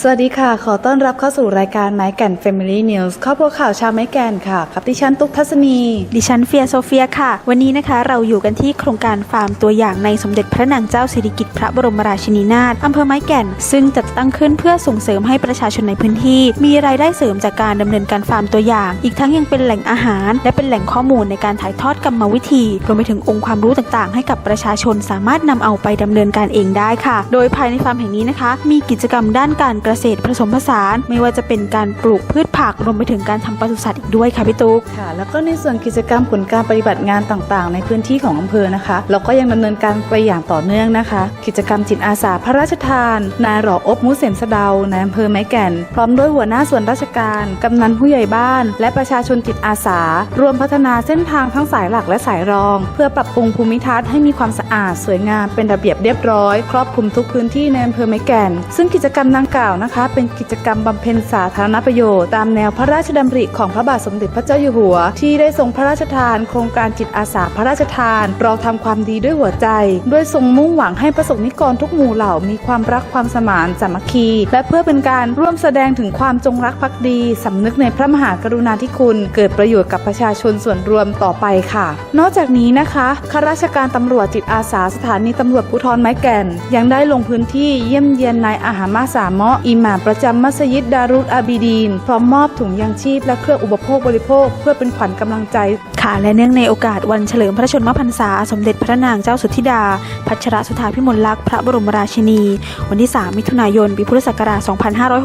สวัสดีค่ะ ขอต้อนรับเข้าสู่รายการไม้แก่น Family News ครอบครัวข่าวชาวไม้แก่นค่ะ กับดิฉันตุ๊กทัศนี ดิฉันเฟียโซเฟียค่ะ วันนี้นะคะเราอยู่กันที่โครงการฟาร์มตัวอย่างในสมเด็จพระนางเจ้าสิริกิติ์พระบรมราชินีนาถอำเภอไม้แก่น ซึ่งจัดตั้งขึ้นเพื่อส่งเสริมให้ประชาชนในพื้นที่ มีรายได้เสริมจากการดำเนินการฟาร์มตัวอย่าง อีกทั้งยังเป็นแหล่งอาหาร และเป็นแหล่งข้อมูลในการถ่ายทอดกรรมวิธีรวมไปถึงองค์ความรู้ต่างๆ ให้กับประชาชนสามารถนำเอาไปดำเนินการเองได้ค่ะ โดยภายในฟาร์มแห่งนี้นะคะ มีกิจกรรมด้านการเกษตรผสมผสาน ไม่ว่าจะเป็นการปลูกพืชผักรวมไปถึงการทำปศุสัตว์อีกด้วยค่ะพี่ตุ๊ก ค่ะแล้วก็ในส่วนกิจกรรมผลการปฏิบัติงานต่างๆ ในพื้นที่ของอำเภอนะคะ เราก็ยังดำเนินการไปอย่างต่อเนื่องนะคะ กิจกรรมจิตอาสาพระราชทาน นายหล่ออบมุเสมสะเดาในอำเภอไม้แก่น พร้อมด้วยหัวหน้าส่วนราชการกำนันผู้ใหญ่บ้าน และประชาชนจิตอาสารวมพัฒนาเส้นทางทั้งสายหลักและสายรอง เพื่อปรับปรุงภูมิทัศน์ให้มีความสะอาดสวยงามเป็นระเบียบเรียบร้อย ครอบคลุมทุกพื้นที่ในอำเภอไม้แก่น ซึ่งกิจกรรมดังกล่าวนะคะ เป็นกิจกรรมบำเพ็ญสาธารณประโยชน์ตามแนวพระราชดำริของพระบาทสมเด็จพระเจ้าอยู่หัว ที่ได้ทรงพระราชทาน โครงการจิตอาสาพระราชทาน เราทำความดีด้วยหัวใจ ด้วยทรงมุ่งหวังให้ประสบนิกรทุกหมู่เหล่ามีความรักความสมานสามัคคี และเพื่อเป็นการร่วมแสดงถึงความจงรักภักดีสำนึกในพระมหากรุณาธิคุณ เกิดประโยชน์กับประชาชนส่วนรวมต่อไปค่ะ นอกจากนี้นะคะข้าราชการตำรวจจิตอาสาสถานีตำรวจภูธรไม้แก่น ยังได้ลงพื้นที่เยี่ยมเยียนนายอาหารมาสามะอิหม่ามประจำมัสยิดดารุตอาบีดีน พร้อมมอบถุงยางชีพและเครื่องอุปโภคบริโภค เพื่อเป็นขวัญกำลังใจ ค่ะ และเนื่องในโอกาสวันเฉลิมพระชนมพรรษา สมเด็จพระนางเจ้าสุทธิดา พัชรสุธาพิมลลักษณ์พระบรมราชินี วันที่ 3 มิถุนายน ปีพุทธศักราช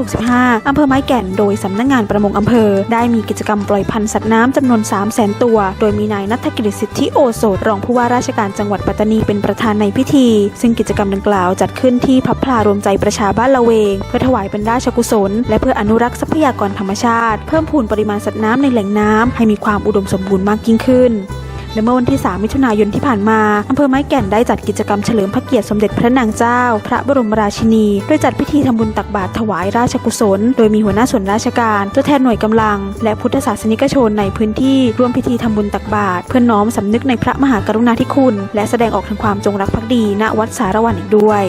2565 อำเภอไม้แก่น โดยสำนักงานประมงอำเภอ ได้มีกิจกรรมปล่อยพันธุ์สัตว์น้ำจำนวน 3 0 0 0 0 0ตัว โดยมีนายนัฐกิจสิทธิโอโสดรองผู้ว่าราชการจังหวัดปัตตานีเป็นประธานในพิธี ซึ่งกิจกรรมดังกล่าวจัดขึ้นที่พระพลารวมใจประชาบ้านละเวง เพื่อถวายเป็นราชกุศล และเพื่ออนุรักษ์ทรัพยากรธรรมชาติ เพิ่มพูนปริมาณสัตว์น้ำในแหล่งน้ำให้มีความอุดมสมบูรณ์มากยิ่งขึ้นและเมื่อวันที่ 3 มิถุนายนที่ผ่านมา อำเภอไม้แก่นได้จัดกิจกรรมเฉลิมพระเกียรติสมเด็จพระนางเจ้า พระบรมราชินี โดยจัดพิธีทำบุญตักบาตรถวายราชกุศล โดยมีหัวหน้าส่วนราชการ ตัวแทนหน่วยกำลัง และพุทธศาสนิกชนในพื้นที่ร่วมพิธีทำบุญตักบาตรเพื่อน้อมสำนึกในพระมหากรุณาธิคุณ และแสดงออกถึงความจงรักภักดีณวัดสารวันอีกด้วย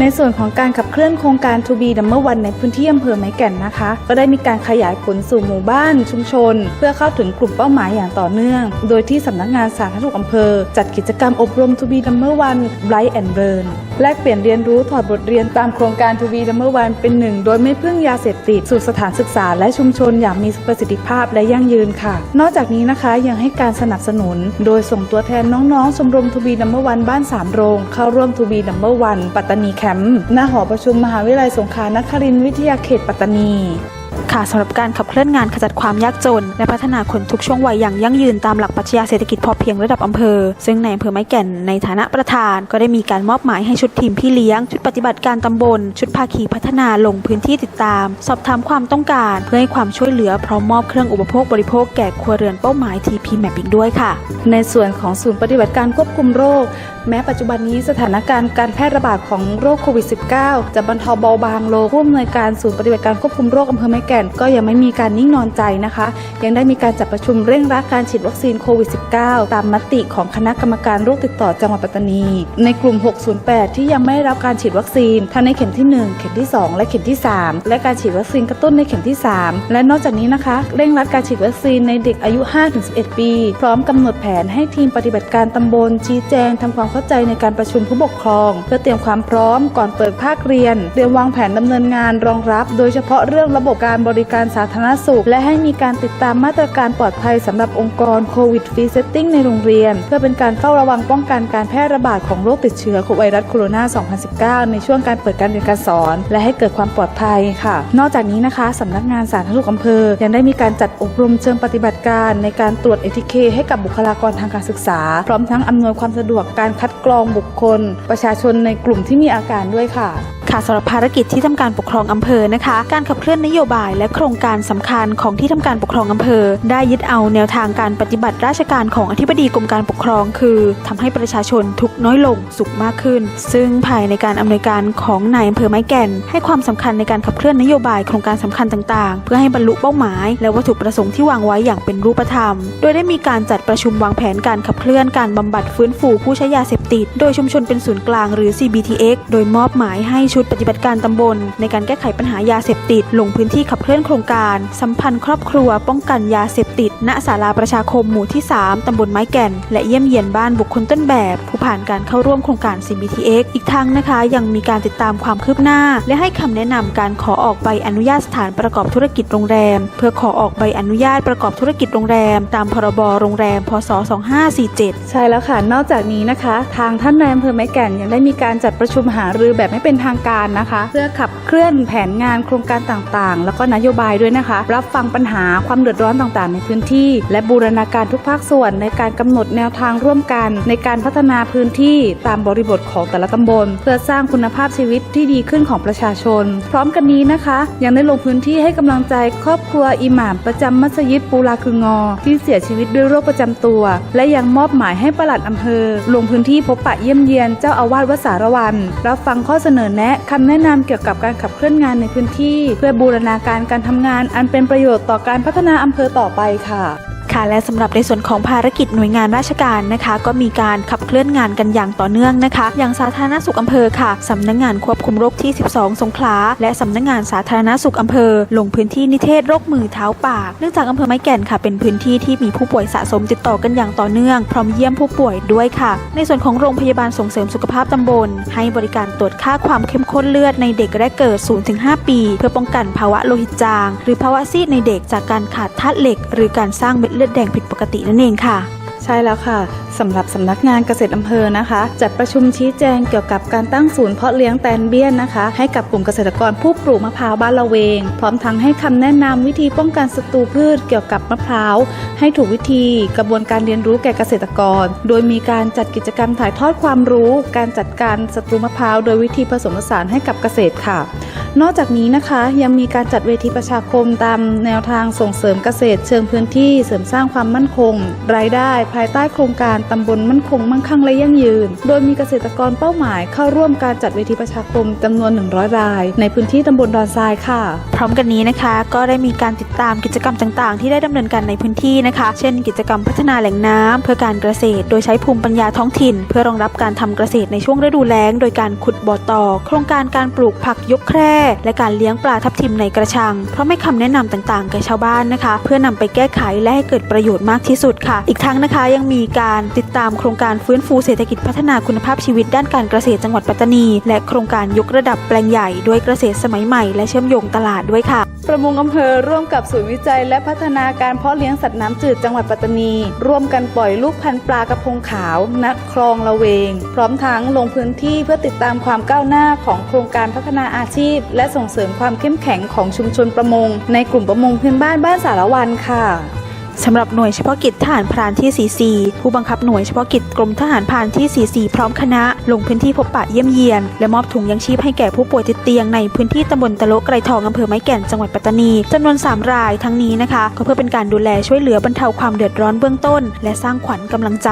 ในส่วนของการขับเคลื่อนโครงการ To be Number One ในพื้นที่อำเภอไม้แก่นนะคะ ก็ได้มีการขยายผลสู่หมู่บ้านชุมชน เพื่อเข้าถึงกลุ่มเป้าหมายอย่างต่อเนื่อง โดยที่สำนักงานสาธารณสุขอำเภอ จัดกิจกรรมอบรม To be Number One Bright and Burn แลกเปลี่ยนเรียนรู้ถอดบทเรียนตามโครงการ To be Number One เป็นหนึ่ง โดยไม่พึ่งยาเสพติดสู่สถานศึกษา และชุมชนอย่างมีประสิทธิภาพและยั่งยืนค่ะ นอกจากนี้นะคะยังให้การสนับสนุน โดยส่งตัวแทนน้องๆชมรม To be Number One บ้านสามโรงเข้าร่วม To be Number One ปัตตานีแคมป์ณหอประชุมมหาวิทยาลัยสงขลานครินทร์วิทยาเขตปัตตานี ค่ะสำหรับการขับเคลื่อนงานขจัดความยากจน และพัฒนาคนทุกช่วงวัยอย่างยั่งยืนตามหลักปรัชญาเศรษฐกิจพอเพียงระดับอำเภอ ซึ่งในอำเภอไม้แก่นในฐานะประธาน ก็ได้มีการมอบหมายให้ชุดทีมพี่เลี้ยง ชุดปฏิบัติการตำบล ชุดภาคีพัฒนาลงพื้นที่ติดตาม สอบถามความต้องการ เพื่อให้ความช่วยเหลือพร้อมมอบเครื่องอุปโภคบริโภคแก่ครัวเรือนเป้าหมาย TP Mapping ด้วยค่ะ ในส่วนของศูนย์ปฏิบัติการควบคุมโรค แม้ปัจจุบันนี้สถานการณ์การแพร่ระบาดของโรคโควิด -19 จะบรรเทาเบาบางลงผู้อำนวยการศูนย์ปฏิบัติการควบคุมโรคอำเภอแม่แก่นก็ยังไม่มีการนิ่งนอนใจนะคะ ยังได้มีการจัดประชุมเร่งรัดการฉีดวัคซีนโควิด -19 ตามมติของคณะกรรมการโรคติดต่อจังหวัดปัตตานี ในกลุ่ม 608 ที่ยังไม่ได้รับการฉีดวัคซีนทั้งในเข็มที่ 1 เข็มที่ 2 และเข็มที่ 3 และการฉีดวัคซีนกระตุ้นในเข็มที่ 3 และนอกจากนี้นะคะ เร่งรัดการฉีดวัคซีนในเด็กอายุ 5-11 ปี พร้อมกำหนดแผนให้ทีมปฏิบัติการตำบล ชี้แจงทำความเข้าใจในการประชุมผู้ปกครอง เพื่อเตรียมความพร้อมก่อนเปิดภาคเรียน เตรียมวางแผนดำเนินงานรองรับ โดยเฉพาะเรื่องระบบการการบริการสาธารณสุข และให้มีการติดตามมาตรการปลอดภัยสำหรับองค์กรโควิดฟรีเซตติ้งในโรงเรียน เพื่อเป็นการเฝ้าระวังป้องกันการแพร่ระบาดของโรคติดเชื้อไวรัสโคโรนา 2019 ในช่วงการเปิดการเรียนการสอน และให้เกิดความปลอดภัยค่ะ นอกจากนี้นะคะสำนักงานสาธารณสุขอำเภอ ยังได้มีการจัดอบรมเชิงปฏิบัติการในการตรวจเอทีเคให้กับบุคลากรทางการศึกษา พร้อมทั้งอำนวยความสะดวกการคัดกรองบุคคล ประชาชนในกลุ่มที่มีอาการด้วยค่ะ ค่ะสำหรับภารกิจที่ทำการปกครองอำเภอนะคะ การขับเคลื่อนนโยบายและโครงการสำคัญของที่ทำการปกครองอำเภอ ได้ยึดเอาแนวทางการปฏิบัติราชการของอธิบดีกรมการปกครอง คือทำให้ประชาชนทุกน้อยลงสุขมากขึ้น ซึ่งภายในการอำนวยการของนายอำเภอไม้แก่น ให้ความสำคัญในการขับเคลื่อนนโยบายโครงการสำคัญต่างๆ เพื่อให้บรรลุเป้าหมาย และวัตถุประสงค์ที่วางไว้อย่างเป็นรูปธรรม โดยได้มีการจัดประชุมวางแผนการขับเคลื่อนการบำบัดฟื้นฟูผู้ใช้ยาเสพติด โดยชุมชนเป็นศูนย์กลางหรือ CBTX โดยมอบหมายให้ชุดปฏิบัติการตำบล ในการแก้ไขปัญหายาเสพติด ลงพื้นที่ขับเคลื่อนโครงการ สัมพันธ์ครอบครัวป้องกันยาเสพติด ณศาลาประชาคมหมู่ที่ 3 ตำบลไม้แก่น และเยี่ยมเยียนบ้านบุคคลต้นแบบ ผู้ผ่านการเข้าร่วมโครงการ CBTX อีกทั้งนะคะ ยังมีการติดตามความคืบหน้า และให้คำแนะนำการขอออกใบอนุญาตสถานประกอบธุรกิจโรงแรม เพื่อขอออกใบอนุญาตประกอบธุรกิจโรงแรม ตามพรบโรงแรม พศ 2547 ใช่แล้วค่ะ นอกจากนี้นะคะ ทางท่านนายอำเภอไม้แก่นยังได้มีการจัดประชุมหารือแบบไม่เป็นทางการนะคะ เพื่อขับเคลื่อนแผนงานโครงการต่างๆ แล้วก็นโยบายด้วยนะคะ รับฟังปัญหาความเดือดร้อนต่างๆ ในพื้นที่ และบูรณาการทุกภาคส่วนในการกำหนดแนวทางร่วมกัน ในการพัฒนาพื้นที่ตามบริบทของแต่ละตำบล เพื่อสร้างคุณภาพชีวิตที่ดีขึ้นของประชาชน พร้อมกันนี้นะคะ ยังได้ลงพื้นที่ให้กำลังใจครอบครัวอิหม่ามประจำมัสยิดปูลาคืองอ ที่เสียชีวิตด้วยโรคประจำตัว และยังมอบหมายให้ปลัดอำเภอ ลงพื้นที่พบปะเยี่ยมเยียนเจ้าอาวาสวัดสารวันรับฟังข้อเสนอแนะคำแนะนำเกี่ยวกับการขับเคลื่อนงานในพื้นที่ เพื่อบูรณาการการทำงานอันเป็นประโยชน์ต่อการพัฒนาอำเภอต่อไปค่ะ ค่ะและสำหรับในส่วนของภารกิจหน่วยงานราชการนะคะ ก็มีการขับเคลื่อนงานกันอย่างต่อเนื่องนะคะ อย่างสาธารณสุขอำเภอค่ะสำนักงงานควบคุมโรคที่ 12 สงขลาและสำนักงงานสาธารณสุขอำเภอ ลงพื้นที่นิเทศโรคมือเท้าปากเนื่องจากอำเภอไม้แก่นค่ะ เป็นพื้นที่ที่มีผู้ป่วยสะสมติดต่อกันอย่างต่อเนื่อง พร้อมเยี่ยมผู้ป่วยด้วยค่ะ ในส่วนของโรงพยาบาลส่งเสริมสุขภาพตำบล ให้บริการตรวจค่าความเข้มข้นเลือดในเด็กแรกเกิด 0-5 ปี เพื่อป้องกันภาวะโลหิตจาง หรือภาวะซีดในเด็กจากการขาดธาตุเหล็ก หรือการสร้างเม็ดเลือดแดงผิดปกตินั่นเองค่ะ ใช่แล้วค่ะสำหรับสำนักงานเกษตรอำเภอนะคะ จัดประชุมชี้แจงเกี่ยวกับการตั้งศูนย์เพาะเลี้ยงแตนเบี้ยนนะคะ ให้กับกลุ่มเกษตรกรผู้ปลูกมะพร้าวบ้านละเวง พร้อมทั้งให้คำแนะนำวิธีป้องกันศัตรูพืชเกี่ยวกับมะพร้าว ให้ถูกวิธีกระบวนการเรียนรู้แก่เกษตรกร โดยมีการจัดกิจกรรมถ่ายทอดความรู้ การจัดการศัตรูมะพร้าวโดยวิธีผสมผสานให้กับเกษตรค่ะ นอกจากนี้นะคะยังมีการจัดเวทีประชาคมตามแนวทางส่งเสริมเกษตร เชิงพื้นที่เสริมสร้างความมั่นคง รายได้ภายใต้โครงการตำบลมั่นคงมั่งคั่งและยั่งยืน โดยมีเกษตรกรเป้าหมายเข้าร่วมการจัดเวทีประชาคมจำนวน 100 ราย ในพื้นที่ตำบลดอนทรายค่ะ พร้อมกันนี้นะคะ ก็ได้มีการติดตามกิจกรรมต่างๆ ที่ได้ดำเนินการในพื้นที่นะคะ เช่น กิจกรรมพัฒนาแหล่งน้ำเพื่อการเกษตร โดยใช้ภูมิปัญญาท้องถิ่น เพื่อรองรับการทำเกษตรในช่วงฤดูแล้ง โดยการขุดบ่อต่อ โครงการการปลูกผักยกแคร่และการเลี้ยงปลาทับทิมในกระชังเพราะไม่คำแนะนำต่างๆ แก่ชาวบ้านนะคะ เพื่อนำไปแก้ไขและให้เกิดประโยชน์มากที่สุดค่ะ อีกทั้งนะคะยังมีการติดตามโครงการฟื้นฟูเศรษฐกิจพัฒนาคุณภาพชีวิตด้านการเกษตรจังหวัดปัตตานี และโครงการยกระดับแปลงใหญ่ด้วยเกษตรสมัยใหม่ และเชื่อมโยงตลาดด้วยค่ะ ประมงอำเภอร่วมกับศูนย์วิจัย และพัฒนาการเพาะเลี้ยงสัตว์น้ำจืดจังหวัดปัตตานี ร่วมกันปล่อยลูกพันธุ์ปลากระพงขาวณคลองละเวง พร้อมทั้งลงพื้นที่เพื่อติดตามความก้าวหน้าของโครงการพัฒนาอาชีพ และส่งเสริมความเข้มแข็งของชุมชนประมง ในกลุ่มประมงพื้นบ้านบ้านสารวันค่ะ สำหรับหน่วยเฉพาะกิจทหารพรานที่ 44 ผู้บังคับหน่วยเฉพาะกิจกรมทหารพรานที่ 44 พร้อมคณะ ลงพื้นที่พบปะเยี่ยมเยียน และมอบถุงยังชีพให้แก่ผู้ป่วยติดเตียงในพื้นที่ตำบลตะโลไกรทองอำเภอไม้แก่นจังหวัดปัตตานีจำนวน 3 รายทั้งนี้นะคะก็เพื่อเป็นการดูแลช่วยเหลือบรรเทาความเดือดร้อนเบื้องต้น และสร้างขวัญกำลังใจ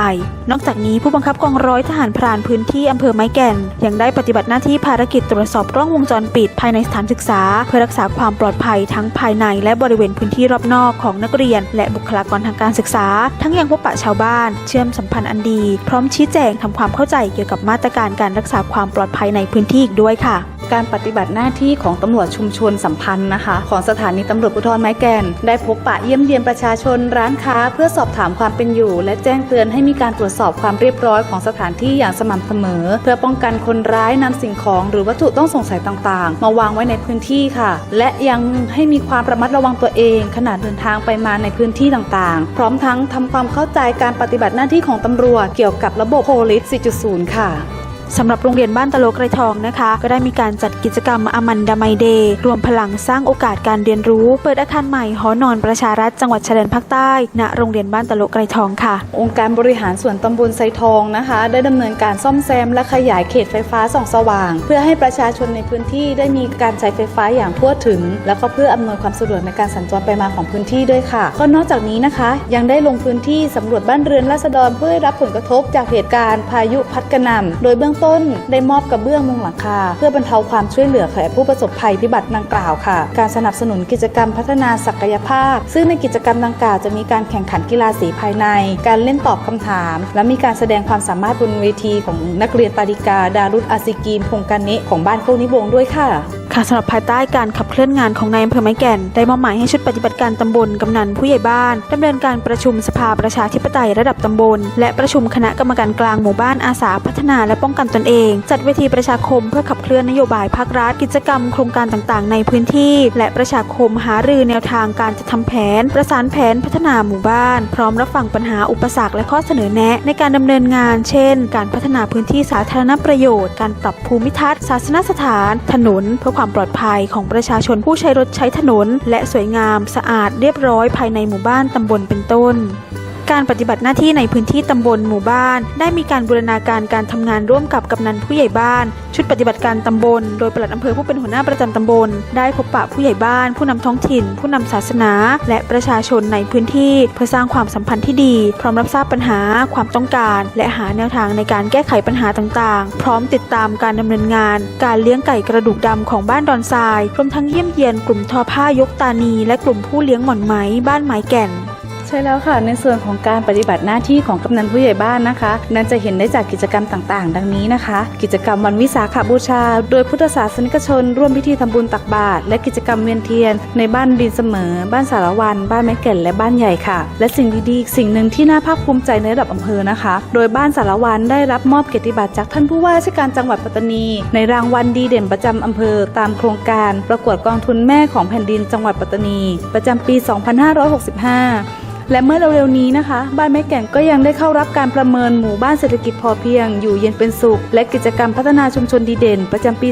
นอกจากนี้ผู้บังคับกองร้อยทหารพรานพื้นที่อำเภอไม้แก่น ยังได้ปฏิบัติหน้าที่ภารกิจตรวจสอบกล้องวงจรปิด ภายในสถานศึกษา เพื่อรักษาความปลอดภัยทั้งภายในและบริเวณพื้นที่รอบนอกของนักเรียน และบุคลากรทางการศึกษา ทั้งยังพบปะชาวบ้าน เชื่อมสัมพันธ์อันดี พร้อมชี้แจงทำความเข้าใจเกี่ยวกับมาตรการการรักษาความปลอดภัยในพื้นที่อีกด้วยค่ะ การปฏิบัติหน้าที่ของตำรวจชุมชนสัมพันธ์นะคะ ของสถานีตำรวจภูธรไม้แก่นได้พบปะเยี่ยมเยียนประชาชนร้านค้า เพื่อสอบถามความเป็นอยู่ และแจ้งเตือนให้มีการตรวจสอบความเรียบร้อยของสถานที่อย่างสม่ำเสมอ เพื่อป้องกันคนร้ายนำสิ่งของ หรือวัตถุต้องสงสัยต่างๆ มาวางไว้ในพื้นที่ค่ะ และยังให้มีความระมัดระวังตัวเอง ขณะเดินทางไปมาในพื้นที่ต่างๆ พร้อมทั้งทำความเข้าใจการปฏิบัติหน้าที่ของตำรวจเกี่ยวกับระบบโพลิส4.0 ค่ะ สำหรับโรงเรียนบ้านตะโลกไรทองนะคะ ก็ได้มีการจัดกิจกรรมอมันดามัยเดย์รวมพลังสร้างโอกาสการเรียนรู้ เปิดอาคารใหม่หอนอนประชารัฐจังหวัดชายแดนภาคใต้ณโรงเรียนบ้านตะโลกไรทองค่ะ องค์การบริหารส่วนตำบลไซทองนะคะ ได้ดำเนินการซ่อมแซมและขยายเขตไฟฟ้าส่องสว่าง เพื่อให้ประชาชนในพื้นที่ได้มีการใช้ไฟฟ้าอย่างทั่วถึง แล้วก็เพื่ออำนวยความสะดวกในการสัญจรไปมาของพื้นที่ด้วยค่ะก็นอกจากนี้นะคะ ยังได้ลงพื้นที่สำรวจบ้านเรือนราษฎรเพื่อได้รับผลกระทบจากเหตุการณ์พายุพัดกระหน่ำโดยเบื้องต้นได้มอบกระเบื้องมุงหลังคา เพื่อบรรเทาความช่วยเหลือแก่ผู้ประสบภัยพิบัติดังกล่าวค่ะ การสนับสนุนกิจกรรมพัฒนาศักยภาพ ซึ่งในกิจกรรมดังกล่าวจะมีการแข่งขันกีฬาสีภายใน การเล่นตอบคำถาม และมีการแสดงความสามารถบนเวทีของนักเรียนปาริกา ดารุตอาซิกีมพงกานิของบ้านโคกนิบงด้วยค่ะค่ะสำหรับภายใต้การขับเคลื่อนงานของนายอำเภอไม้แก่น ได้มอบหมายให้ชุดปฏิบัติการตำบลกำนันผู้ใหญ่บ้านดำเนินการประชุมสภาประชาธิปไตยระดับตำบล และประชุมคณะกรรมการกลางหมู่บ้านอาสาพัฒนาและป้องกันตนเอง จัดเวทีประชาคมเพื่อขับเคลื่อนนโยบายภาครัฐ กิจกรรมโครงการต่างๆ ในพื้นที่ และประชาคมหารือแนวทางการจะทำแผน ประสานแผนพัฒนาหมู่บ้าน พร้อมรับฟังปัญหาอุปสรรคและข้อเสนอแนะ ในการดำเนินงาน เช่น การพัฒนาพื้นที่สาธารณประโยชน์ การปรับภูมิทัศน์ ศาสนสถาน ถนน เพื่อความปลอดภัยของประชาชนผู้ใช้รถใช้ถนน และสวยงาม สะอาดเรียบร้อยภายในหมู่บ้านตำบลเป็นต้น การปฏิบัติหน้าที่ในพื้นที่ตำบลหมู่บ้าน ได้มีการบูรณาการการทำงานร่วมกับกำนันผู้ใหญ่บ้าน ชุดปฏิบัติการตำบล โดยปลัดอำเภอผู้เป็นหัวหน้าประจำตำบล ได้พบปะผู้ใหญ่บ้าน ผู้นำท้องถิ่น ผู้นำศาสนา และประชาชนในพื้นที่ เพื่อสร้างความสัมพันธ์ที่ดี พร้อมรับทราบปัญหา ความต้องการ และหาแนวทางในการแก้ไขปัญหาต่างๆ พร้อมติดตามการดำเนินงาน การเลี้ยงไก่กระดูกดำของบ้านดอนทรายรวมทั้งเยี่ยมเยียนกลุ่มทอผ้ายกตานี และกลุ่มผู้เลี้ยงหม่อนไหมบ้านไม้แก่น ใช่แล้วค่ะ ในส่วนของการปฏิบัติหน้าที่ของกำนันผู้ใหญ่บ้านนะคะ นั้นจะเห็นได้จากกิจกรรมต่างๆ ดังนี้นะคะ กิจกรรมวันวิสาขบูชา โดยพุทธศาสนิกชน ร่วมพิธีทำบุญตักบาตรและกิจกรรมเวียนเทียน ในบ้านดินเสมอ บ้านสารวัน บ้านไม้แก่นและบ้านใหญ่ค่ะ และสิ่งดีๆอีกสิ่งหนึ่งที่น่าภาคภูมิใจในระดับอำเภอนะคะ โดยบ้านสารวันได้รับมอบเกียรติบัตรจากท่านผู้ว่าราชการจังหวัดปัตตานี ในรางวัลดีเด่นประจำอำเภอ ตามโครงการประกวดกองทุนแม่ของแผ่นดินจังหวัดปัตตานี ประจำปี 2565 และเมื่อเร็วๆนี้นะคะ บ้านแม่แก่นก็ยังได้เข้ารับการประเมินหมู่บ้านเศรษฐกิจพอเพียง อยู่เย็นเป็นสุข และกิจกรรมพัฒนาชุมชนดีเด่น ประจำปี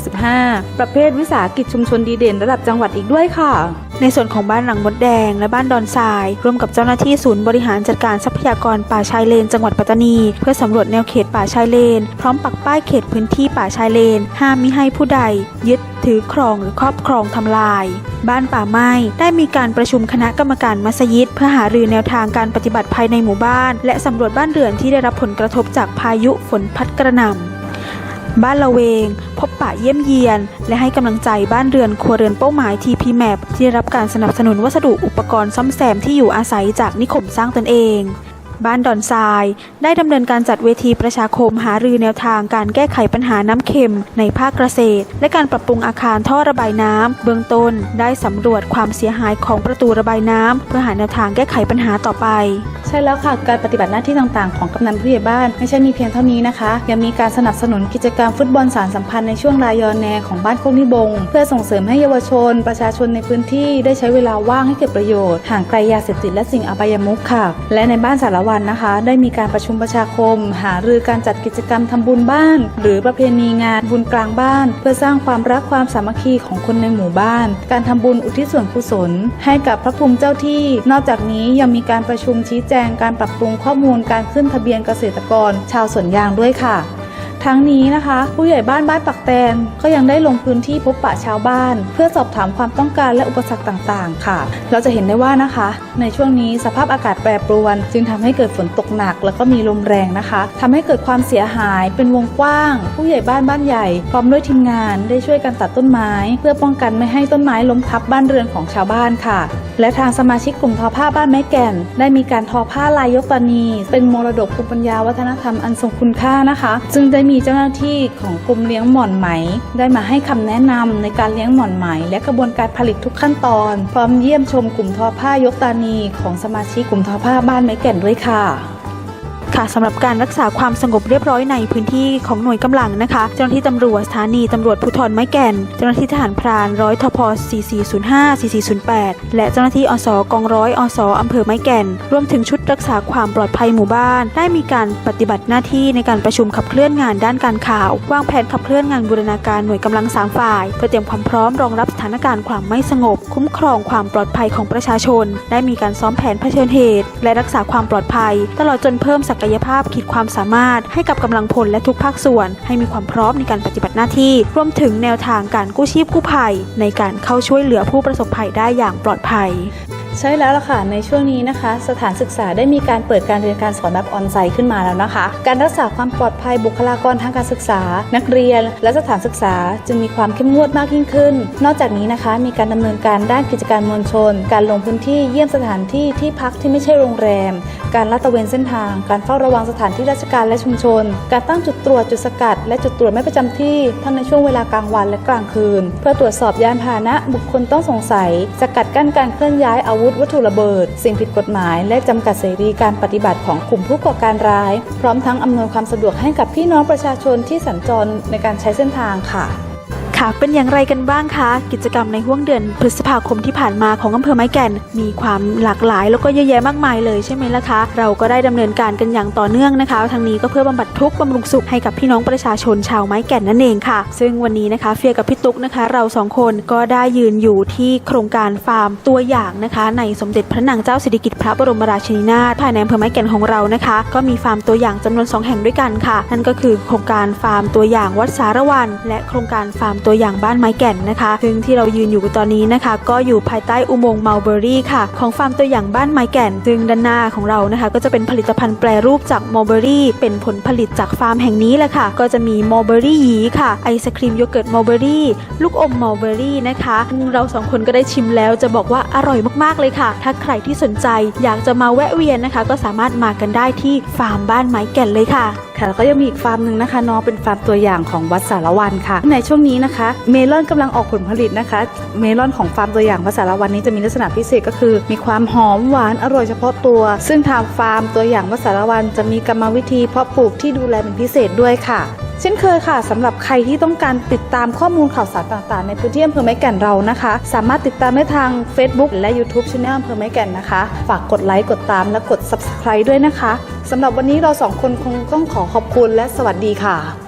2565 ประเภทวิสาหกิจชุมชนดีเด่น ระดับจังหวัดอีกด้วยค่ะ ในส่วนของบ้านหลังมดแดงและบ้านดอนทราย ร่วมกับเจ้าหน้าที่ศูนย์บริหารจัดการทรัพยากรป่าชายเลน จังหวัดปัตตานี เพื่อสำรวจแนวเขตป่าชายเลน พร้อมปักป้ายเขตพื้นที่ป่าชายเลน ห้ามมิให้ผู้ใด ยึด ถือครองหรือครอบครองทำลาย บ้านป่าไม้ได้มีการประชุมคณะกรรมการมัสยิด เพื่อหารือแนวทางการปฏิบัติภายในหมู่บ้าน และสำรวจบ้านเรือนที่ได้รับผลกระทบจากพายุฝนพัดกระหน่ำบ้านละเวง พบปะเยี่ยมเยียน และให้กำลังใจบ้านเรือนครัวเรือนเป้าหมาย TP Map ที่ได้รับการสนับสนุนวัสดุอุปกรณ์ซ่อมแซมที่อยู่อาศัยจากนิคมสร้างตนเอง บ้านดอนทราย ได้ดำเนินการจัดเวทีประชาคมหารือแนวทางการแก้ไขปัญหาน้ำเค็มในภาคเกษตร และการปรับปรุงอาคารท่อระบายน้ำเบื้องต้นได้สำรวจความเสียหายของประตูระบายน้ำเพื่อหาแนวทางแก้ไขปัญหาต่อไป ช่แล้วค่ะการปฏิบัติหน้าที่ต่างๆของกำนันผู้ใหญ่บ้านไม่ใช่มีเพียงเท่านี้นะคะ ยังมีการสนับสนุนกิจกรรมฟุตบอลสารสัมพันธ์ในช่วงรายอนแนของบ้านโคกนิบง เพื่อส่งเสริมให้เยาวชน ประชาชนในพื้นที่ได้ใช้เวลาว่างให้เกิดประโยชน์ห่างไกลยาเสพติดและสิ่งอบายมุขค่ะ และในบ้านสารวันนะคะ ได้มีการประชุมประชาคม หารือการจัดกิจกรรมทำบุญบ้าน หรือประเพณีงานบุญกลางบ้าน เพื่อสร้างความรักความสามัคคีของคนในหมู่บ้าน การทำบุญอุทิศส่วนกุศล ให้กับพระภูมิเจ้าที่ นอกจากนี้ยังมีการประชุมชี้แจงการปรับปรุงข้อมูลการขึ้นทะเบียนเกษตรกร ชาวสวนยางด้วยค่ะ ทั้งนี้นะคะ ผู้ใหญ่บ้านบ้านปักแตนก็ยังได้ลงพื้นที่พบปะชาวบ้าน เพื่อสอบถามความต้องการและอุปสรรคต่างๆ ค่ะ เราจะเห็นได้ว่านะคะ ในช่วงนี้สภาพอากาศแปรปรวน จึงทำให้เกิดฝนตกหนัก แล้วก็มีลมแรงนะคะทำให้เกิดความเสียหายเป็นวงกว้าง ผู้ใหญ่บ้านบ้านใหญ่ พร้อมด้วยทีมงานได้ช่วยกันตัดต้นไม้ เพื่อป้องกันไม่ให้ต้นไม้ล้มทับบ้านเรือนของชาวบ้านค่ะ และทางสมาชิกกลุ่มทอผ้าบ้านแม่แก่น ได้มีการทอผ้าลายยกตานีเป็นมรดกภูมิปัญญาวัฒนธรรมอันทรงคุณค่านะคะ ซึ่งได้มีีเจ้าหน้าที่ของกลุ่มเลี้ยงหม่อนไหม ได้มาให้คำแนะนำในการเลี้ยงหม่อนไหม และกระบวนการผลิตทุกขั้นตอน พร้อมเยี่ยมชมกลุ่มทอผ้ายกตานีของสมาชิกกลุ่มทอผ้าบ้านไม้แก่นด้วยค่ะค่ะสำหรับการรักษาความสงบเรียบร้อยในพื้นที่ของหน่วยกำลังนะคะ เจ้าหน้าที่ตำรวจสถานีตำรวจภูธรไม้แก่น เจ้าหน้าที่ทหารพรานร้อยทพ4405 4408 และเจ้าหน้าที่อสกองร้อยอสอำเภอไม้แก่น รวมถึงชุดรักษาความปลอดภัยหมู่บ้าน ได้มีการปฏิบัติหน้าที่ในการประชุมขับเคลื่อนงานด้านการข่าว วางแผนขับเคลื่อนงานบูรณาการหน่วยกำลังสามฝ่าย เพื่อเตรียมความพร้อมรองรับสถานการณ์ความไม่สงบ คุ้มครองความปลอดภัยของประชาชน ได้มีการซ้อมแผนเผชิญเหตุ และรักษาความปลอดภัย ตลอดจนเพิ่มศักยภาพขีดความสามารถ ให้กับกำลังพลและทุกภาคส่วน ให้มีความพร้อมในการปฏิบัติหน้าที่ รวมถึงแนวทางการกู้ชีพกู้ภัย ในการเข้าช่วยเหลือผู้ประสบภัยได้อย่างปลอดภัย ใช่แล้วล่ะค่ะ ในช่วงนี้นะคะ สถานศึกษาได้มีการเปิดการเรียนการสอนแบบออนไลน์ขึ้นมาแล้วนะคะ การรักษาความปลอดภัยบุคลากรทางการศึกษา นักเรียน และสถานศึกษาจึงมีความเข้มงวดมากยิ่งขึ้น นอกจากนี้นะคะมีการดำเนินการด้านกิจการมวลชน การลงพื้นที่เยี่ยมสถานที่ที่พักที่ไม่ใช่โรงแรม การลาดตระเวนเส้นทาง การเฝ้าระวังสถานที่ราชการและชุมชน การตั้งจุดตรวจจุดสกัด และจุดตรวจไม่ประจำที่ทั้งในช่วงเวลากลางวันและกลางคืน เพื่อตรวจสอบยานพาหนะบุคคลต้องสงสัย สกัดกั้นการเคลื่อนย้ายอาวุธวัตถุระเบิด สิ่งผิดกฎหมาย และจำกัดเสรีการปฏิบัติของกลุ่มผู้ก่อการร้าย พร้อมทั้งอำนวยความสะดวกให้กับพี่น้องประชาชนที่สัญจรในการใช้เส้นทางค่ะ ค่ะ เป็นอย่างไรกันบ้างคะ กิจกรรมในห่วงเดือนพฤษภาคมที่ผ่านมาของอำเภอไม้แก่น มีความหลากหลายแล้วก็เยอะแยะมากมายเลยใช่ไหมล่ะคะ เราก็ได้ดำเนินการกันอย่างต่อเนื่องนะคะ ทางนี้ก็เพื่อบำบัดทุกข์บำรุงสุขให้กับพี่น้องประชาชนชาวไม้แก่นนั่นเองค่ะ ซึ่งวันนี้นะคะเฟียกับพี่ตุ๊กนะคะ เราสองคนก็ได้ยืนอยู่ที่โครงการฟาร์มตัวอย่างนะคะ ในสมเด็จพระนางเจ้าสิริกิติ์พระบรมราชินีนาถภายในอำเภอไม้แก่นของเรานะคะ ก็มีฟาร์มตัวอย่างจำนวนสองแห่งด้วยกันค่ะ นั่นก็คือโครงการฟาร์มตัวอย่างวัดสารวัน และโครงการฟาร์มตัววอย่างบ้านไม้แก่นนะคะ ซึ่งที่เรายืนอยู่ตอนนี้นะคะ ก็อยู่ภายใต้อุโมงค์เมลเบอรี่ค่ะ ของฟาร์มตัวอย่างบ้านไม้แก่น ซึ่งด้านหน้าของเรานะคะ ก็จะเป็นผลิตภัณฑ์แปรรูปจากมลเบอรี่ เป็นผลผลิตจากฟาร์มแห่งนี้แหละค่ะ ก็จะมีมลเบอรี่ยีค่ะ ไอศครีมโยเกิร์ตมลเบอรี่ ลูกอมมลเบอรี่นะคะทึงเราสองคนก็ได้ชิมแล้วจะบอกว่าอร่อยมากๆเลยค่ะ ถ้าใครที่สนใจอยากจะมาแวะเวียนนะคะ ก็สามารถมากันได้ที่ฟาร์มบ้านไม้แก่นเลยค่ะ ค่ะแล้วก็ยังมีอีกฟาร์มหนึ่งนะคะน้องเป็นฟาร์มตัวอย่างของวัดสารวันค่ะ ในช่วงนี้นะคะเมลอนกำลังออกผลผลิตนะคะ เมลอนของฟาร์มตัวอย่างวัดสารวันนี้จะมีลักษณะพิเศษก็คือ มีความหอมหวานอร่อยเฉพาะตัว ซึ่งทางฟาร์มตัวอย่างวัดสารวันจะมีกรรมวิธีเพาะปลูกที่ดูแลเป็นพิเศษด้วยค่ะเช่นเคยค่ะสำหรับใครที่ต้องการติดตามข้อมูลข่าวสารต่างๆ ในพื้นที่อำเภอไม้แก่นเรานะคะ สามารถติดตามได้ทาง Facebook และ YouTube Channel อำเภอไม้แก่นนะคะ ฝากกดไลค์กดตามและกด Subscribe ด้วยนะคะสำหรับวันนี้เราสองคนคงต้องขอขอบคุณและสวัสดีค่ะ